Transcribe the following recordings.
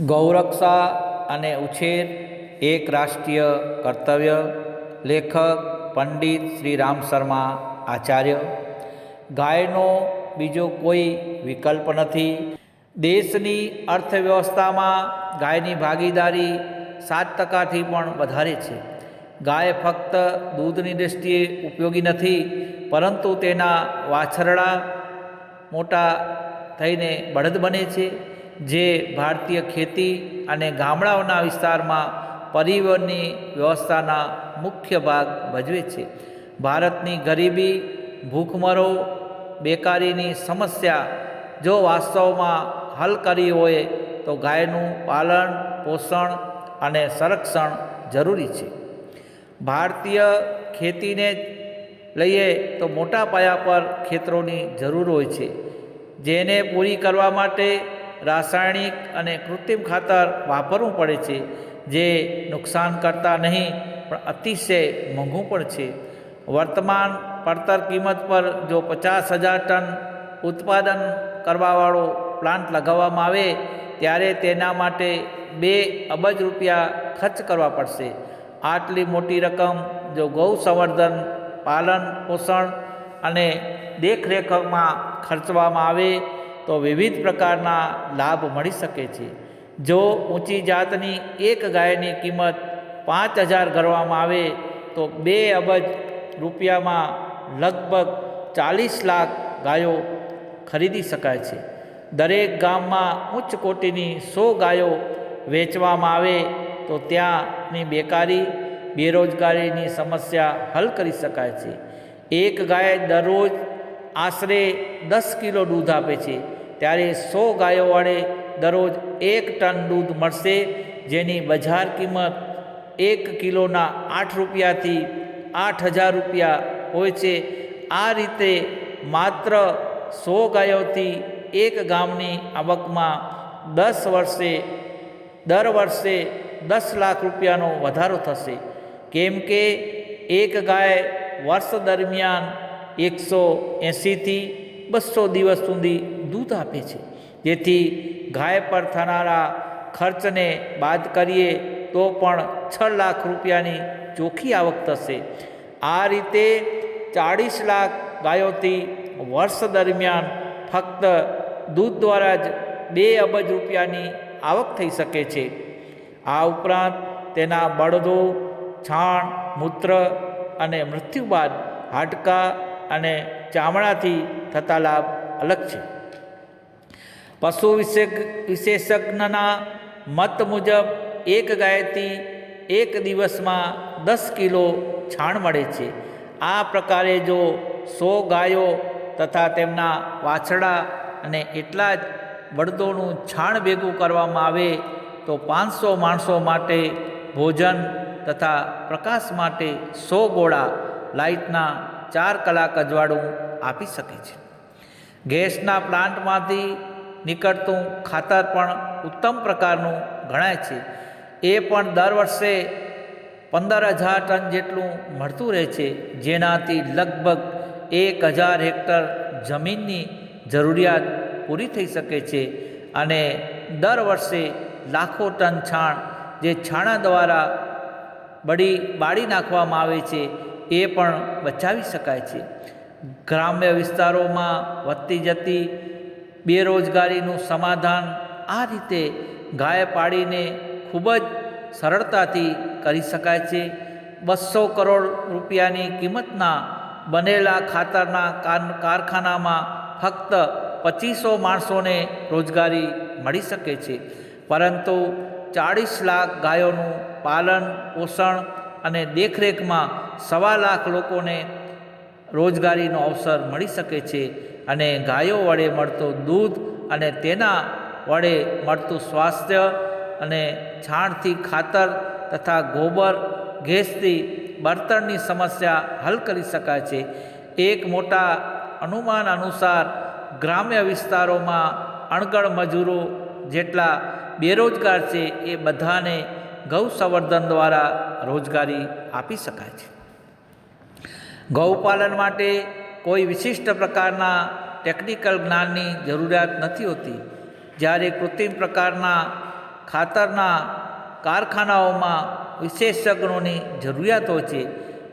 ગૌરક્ષા અને ઉછેર એક રાષ્ટ્રીય કર્તવ્ય. લેખક પંડિત શ્રી રામ શર્મા આચાર્ય. ગાયનો બીજો કોઈ વિકલ્પ નથી. દેશની અર્થવ્યવસ્થામાં ગાયની ભાગીદારી સાત ટકાથી પણ વધારે છે. ગાય ફક્ત દૂધની દૃષ્ટિએ ઉપયોગી નથી, પરંતુ તેના વાછરડા મોટા થઈને બળદ બને છે. જે ભારતીય ખેતી અને ગામડાઓના વિસ્તારમાં પરિવહનની વ્યવસ્થાના મુખ્ય ભાગ ભજવે છે. ભારતની ગરીબી, ભૂખમરો, બેકારીની સમસ્યા જો વાસ્તવમાં હલ કરી હોય તો ગાયનું પાલન, પોષણ અને સંરક્ષણ જરૂરી છે. ભારતીય ખેતીને લઈએ તો મોટા પાયા પર ખેતરોની જરૂર હોય છે. જેને પૂરી કરવા માટે રાસાયણિક અને કૃત્રિમ ખાતર વાપરવું પડે છે, જે નુકસાન કરતા નહીં, પણ અતિશય મોંઘું પણ છે. વર્તમાન પડતર કિંમત પર જો પચાસ હજાર ટન ઉત્પાદન કરવાવાળો પ્લાન્ટ લગાવવામાં આવે, ત્યારે તેના માટે બે અબજ રૂપિયા ખર્ચ કરવા પડશે. આટલી મોટી રકમ જો ગૌ સંવર્ધન પાલન પોષણ અને દેખરેખમાં ખર્ચવામાં આવે તો વિવિધ પ્રકારના લાભ મળી શકે છે. જો ઊંચી જાતની એક ગાયની કિંમત પાંચ હજાર ગણવામાં આવે, તો બે અબજ રૂપિયામાં લગભગ ચાલીસ લાખ ગાયો ખરીદી શકાય છે. દરેક ગામમાં ઉચ્ચ કોટીની સો ગાયો વેચવામાં આવે, તો ત્યાંની બેકારી, બેરોજગારીની સમસ્યા હલ કરી શકાય છે. એક ગાય દરરોજ આશરે દસ કિલો દૂધ આપે છે. ત્યારે સો ગાયોવાળે દરરોજ એક ટન દૂધ મળશે, જેની બજાર કિંમત એક કિલોના આઠ રૂપિયાથી આઠ હજાર રૂપિયા હોય છે. આ રીતે માત્ર સો ગાયોથી એક ગામની આવકમાં દસ વર્ષે, દર વર્ષે દસ લાખ રૂપિયાનો વધારો થશે. કેમ કે એક ગાય વર્ષ દરમિયાન એકસો એંશીથી બસો દિવસ સુધી દૂધ આપે છે. જેથી ગાય પર થનારા ખર્ચને બાદ કરીએ તો પણ છ લાખ રૂપિયાની ચોખ્ખી આવક થશે. આ રીતે ચાળીસ લાખ ગાયોથી વર્ષ દરમિયાન ફક્ત દૂધ દ્વારા જ બે અબજ રૂપિયાની આવક થઈ શકે છે. આ ઉપરાંત તેના બળદો, છાણ, મૂત્ર અને મૃત્યુ બાદ હાડકાં અને ચામડાથી થતા લાભ અલગ છે. પશુ વિશેષજ્ઞના મત મુજબ એક ગાયથી એક દિવસમાં દસ કિલો છાણ મળે છે. આ પ્રકારે જો સો ગાયો તથા તેમના વાછડા અને એટલા જ બળદોનું છાણ ભેગું કરવામાં આવે તો પાંચસો માણસો માટે ભોજન તથા પ્રકાશ માટે સો ગોળા લાઇટના ચાર કલાક અજવાળું આપી શકે છે. ગેસના પ્લાન્ટમાંથી નીકળતું ખાતર પણ ઉત્તમ પ્રકારનું ગણાય છે. એ પણ દર વર્ષે પંદર હજાર ટન જેટલું મળતું રહે છે, જેનાથી લગભગ એક હજાર હેક્ટર જમીનની જરૂરિયાત પૂરી થઈ શકે છે અને દર વર્ષે લાખો ટન છાણ જે છાણા દ્વારા બળી બાળી નાખવામાં આવે છે એ પણ બચાવી શકાય છે. ગ્રામ્ય વિસ્તારોમાં વધતી જતી બેરોજગારીનું સમાધાન આ રીતે ગાય પાડીને ખૂબ જ સરળતાથી કરી શકાય છે. બસો કરોડ રૂપિયાની કિંમતના બનેલા ખાતરના કારખાનામાં ફક્ત પચીસો માણસોને રોજગારી મળી શકે છે. પરંતુ ચાળીસ લાખ ગાયોનું પાલન પોષણ અને દેખરેખમાં સવા લાખ લોકોને રોજગારીનો અવસર મળી શકે છે અને ગાયો વડે મળતું દૂધ અને તેના વડે મળતું સ્વાસ્થ્ય અને છાણથી ખાતર તથા ગોબર ગેસથી બળતણની સમસ્યા હલ કરી શકાય છે. એક મોટા અનુમાન અનુસાર ગ્રામ્ય વિસ્તારોમાં અણગણ મજૂરો જેટલા બેરોજગાર છે એ બધાને ગૌ સંવર્ધન દ્વારા રોજગારી આપી શકાય છે. ગૌપાલન માટે કોઈ વિશિષ્ટ પ્રકારના ટેકનિકલ જ્ઞાનની જરૂરિયાત નથી હોતી. જ્યારે કૃત્રિમ પ્રકારના ખાતરના કારખાનાઓમાં વિશેષજ્ઞોની જરૂરિયાત હોય છે,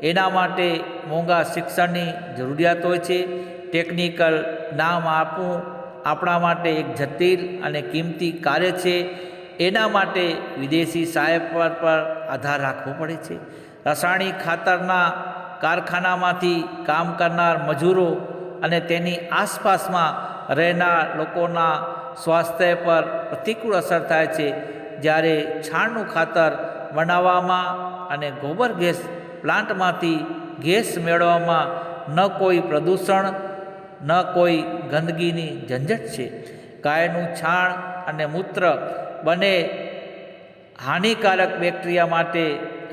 એના માટે મોંઘા શિક્ષણની જરૂરિયાત હોય છે. ટેકનિકલ નામ આપવું આપણા માટે એક જટિલ અને કિંમતી કાર્ય છે. એના માટે વિદેશી સાહેબ પર આધાર રાખવો પડે છે. રાસાયણિક ખાતરના કારખાનામાંથી કામ કરનાર મજૂરો અને તેની આસપાસમાં રહેનાર લોકોના સ્વાસ્થ્ય પર પ્રતિકૂળ અસર થાય છે. જ્યારે છાણનું ખાતર બનાવવામાં અને ગોબર ગેસ પ્લાન્ટમાંથી ગેસ મેળવવામાં ન કોઈ પ્રદૂષણ, ન કોઈ ગંદકીની ઝંઝટ છે. ગાયનું છાણ અને મૂત્ર બંને હાનિકારક બેક્ટેરિયા માટે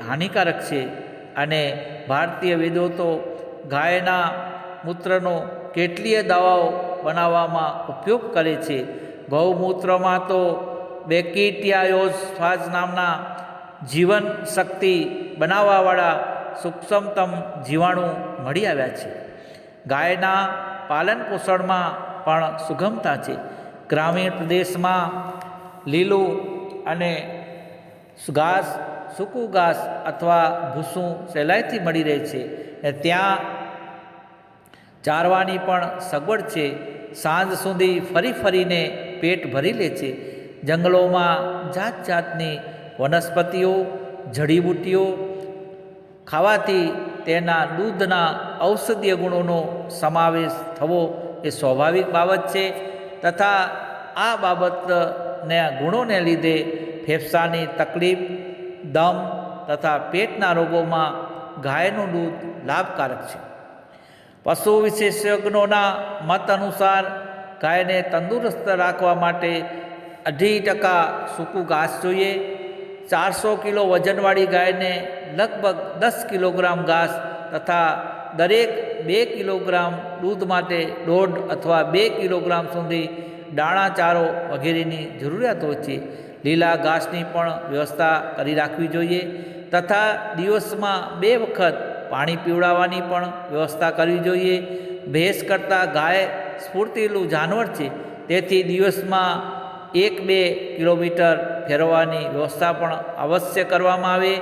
હાનિકારક છે. અને ભારતીય વિદોતો ગાયના મૂત્રનો કેટલીય દવાઓ બનાવવામાં ઉપયોગ કરે છે. ગૌમૂત્રમાં તો બેકિટિયાયોઝ નામના જીવન શક્તિ બનાવવાવાળા સૂક્ષ્મતમ જીવાણુ મળી આવ્યા છે. ગાયના પાલન પોષણમાં પણ સુગમતા છે. ગ્રામીણ પ્રદેશમાં લીલું અને ઘાસ સૂકું ઘાસ અથવા ભૂસું સહેલાઈથી મળી રહે છે અને ત્યાં ચારવાની પણ સગવડ છે. સાંજ સુધી ફરી ફરીને પેટ ભરી લે છે. જંગલોમાં જાત જાતની વનસ્પતિઓ, જડીબુટ્ટીઓ ખાવાથી તેના દૂધના ઔષધીય ગુણોનો સમાવેશ થવો એ સ્વાભાવિક બાબત છે તથા આ બાબતને ગુણોને લીધે ફેફસાની તકલીફ દમ તથા પેટના રોગોમાં ગાયનું દૂધ લાભકારક છે. પશુ વિશેષજ્ઞોના મત અનુસાર ગાયને તંદુરસ્ત રાખવા માટે અઢી ટકા સૂકું ઘાસ જોઈએ. ચારસો કિલો વજનવાળી ગાયને લગભગ દસ કિલોગ્રામ ઘાસ તથા દરેક બે કિલોગ્રામ દૂધ માટે દોઢ અથવા બે કિલોગ્રામ સુધી દાણા ચારો વગેરેની જરૂરિયાત હોય છે. લીલા ઘાસની પણ વ્યવસ્થા કરી રાખવી જોઈએ તથા દિવસમાં બે વખત પાણી પીવડાવવાની પણ વ્યવસ્થા કરવી જોઈએ. ભેંસ કરતાં ગાય સ્ફૂર્તિલું જાનવર છે, તેથી દિવસમાં એક બે કિલોમીટર ફેરવવાની વ્યવસ્થા પણ અવશ્ય કરવામાં આવે.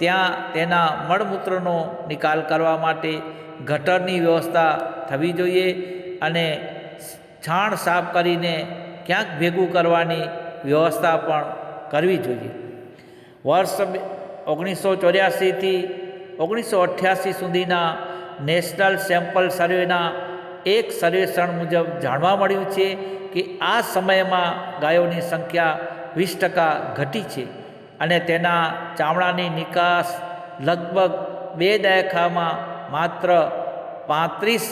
ત્યાં તેના મળમૂત્રનો નિકાલ કરવા માટે ગટરની વ્યવસ્થા થવી જોઈએ અને છાણ સાફ કરીને ક્યાંક ભેગું કરવાની વ્યવસ્થા પણ કરવી જોઈએ. વર્ષ ઓગણીસો ચોર્યાસીથી ઓગણીસો અઠ્યાસી સુધીના નેશનલ સેમ્પલ સર્વેના એક સર્વેક્ષણ મુજબ જાણવા મળ્યું છે કે આ સમયમાં ગાયોની સંખ્યા વીસ ટકા ઘટી છે અને તેના ચામડાની નિકાસ લગભગ બે દાયકામાં માત્ર પાંત્રીસ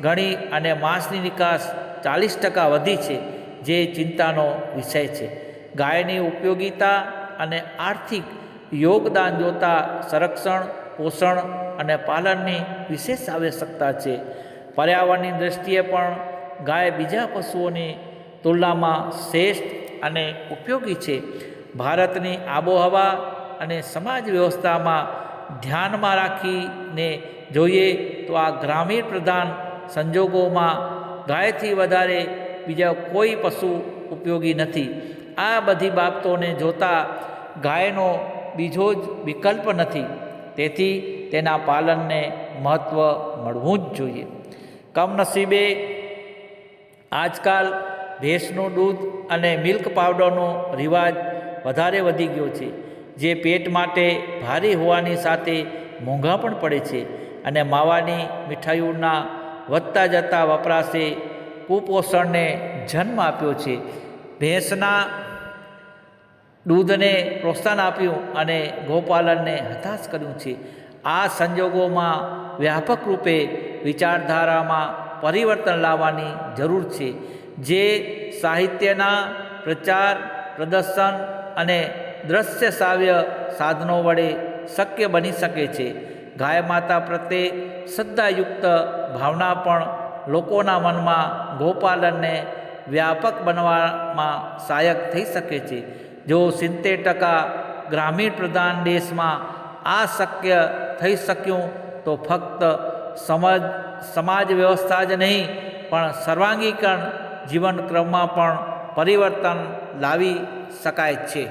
ગણી અને માંસની નિકાસ ચાલીસ ટકા વધી છે, જે ચિંતાનો વિષય છે. ગાયની ઉપયોગિતા અને આર્થિક યોગદાન જોતા સંરક્ષણ, પોષણ અને પાલનની વિશેષ આવશ્યકતા છે. પર્યાવરણની દૃષ્ટિએ પણ ગાય બીજા પશુઓની તુલનામાં શ્રેષ્ઠ અને ઉપયોગી છે. ભારતની આબોહવા અને સમાજ વ્યવસ્થામાં ધ્યાનમાં રાખીને જોઈએ તો આ ગ્રામીણ પ્રધાન સંજોગોમાં ગાયથી વધારે બીજા કોઈ પશુ ઉપયોગી નથી. આ બધી બાબતોને જોતા ગાયનો બીજો જ વિકલ્પ નથી. તેથી તેના પાલનને મહત્ત્વ મળવું જ જોઈએ. કમનસીબે આજકાલ ભેંસનું દૂધ અને મિલ્ક પાવડરનો રિવાજ વધારે વધી ગયો છે, જે પેટ માટે ભારે હોવાની સાથે મોંઘા પણ પડે છે અને માવાની મીઠાઈઓના વધતા જતા વપરાશે કુપોષણને જન્મ આપ્યો છે. ભેંસના દૂધને પ્રોત્સાહન આપ્યું અને ગોપાલનને હતાશ કર્યું છે. આ સંજોગોમાં વ્યાપક રૂપે વિચારધારામાં પરિવર્તન લાવવાની જરૂર છે, જે સાહિત્યના પ્રચાર, પ્રદર્શન અને દ્રશ્ય શ્રાવ્ય સાધનો વડે શક્ય બની શકે છે. ગાય માતા પ્રત્યે શ્રદ્ધાયુક્ત ભાવના પણ લોકોના મનમાં ગોપાલનને વ્યાપક બનવામાં સહાયક થઈ શકે છે. જો સિત્તેર ટકા ગ્રામીણ પ્રધાન દેશમાં આ શક્ય થઈ શક્યું, તો ફક્ત સમજ, સમાજ વ્યવસ્થા જ નહીં, પણ સર્વાંગીકરણ જીવનક્રમમાં પણ પરિવર્તન લાવી શકાય છે.